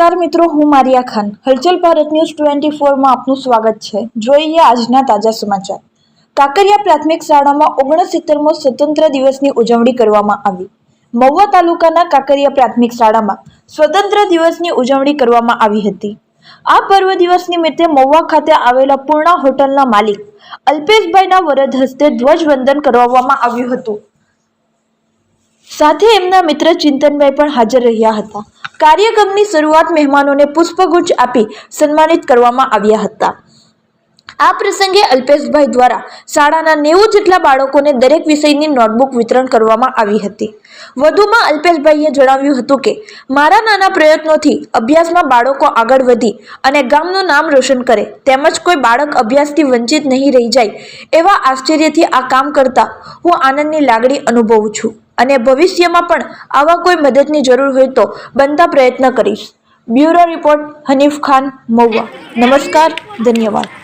નમસ્કાર મિત્રો, હું મારિયા ખાન. હલચલ ભારત ન્યૂઝ ટ્વેન્ટી ફોરમાં આપનું સ્વાગત છે. જોઈએ આજના તાજા સમાચાર. કાંકરિયા પ્રાથમિક શાળામાં ઓગણસિત્તેરમો સ્વતંત્ર દિવસની ઉજવણી કરવામાં આવી. મહુવા તાલુકાના કાંકરિયા પ્રાથમિક શાળામાં સ્વતંત્ર દિવસની ઉજવણી કરવામાં આવી હતી. આ પર્વ દિવસ નિમિત્તે મહુવા ખાતે આવેલા પૂર્ણા હોટલના માલિક અલ્પેશભાઈના વરદ હસ્તે ધ્વજવંદન કરવામાં આવ્યું હતું. સાથે એમના મિત્ર ચિંતનભાઈ પણ હાજર રહ્યા હતા. કાર્યક્રમની શરૂઆત મહેમાનોને પુષ્પગુચ્છ આપી સન્માનિત કરવામાં આવ્યા હતા. આ પ્રસંગે અલ્પેશભાઈ દ્વારા શાળાના નેવું જેટલા બાળકોને દરેક વિષયની નોટબુક વિતરણ કરવામાં આવી હતી. વધુમાં અલ્પેશભાઈએ જણાવ્યું હતું કે, મારા નાના પ્રયત્નોથી અભ્યાસમાં બાળકો આગળ વધી અને ગામનું નામ રોશન કરે તેમજ કોઈ બાળક અભ્યાસથી વંચિત નહીં રહી જાય એવા આશ્ચર્યથી આ કામ કરતા હું આનંદની લાગણી અનુભવું છું. અને ભવિષ્યમાં પણ આવા કોઈ મદદની જરૂર હોય તો બનતા પ્રયત્ન કરીશ. Bureau report Hanif Khan Mahuva. નમસ્કાર, ધન્યવાદ.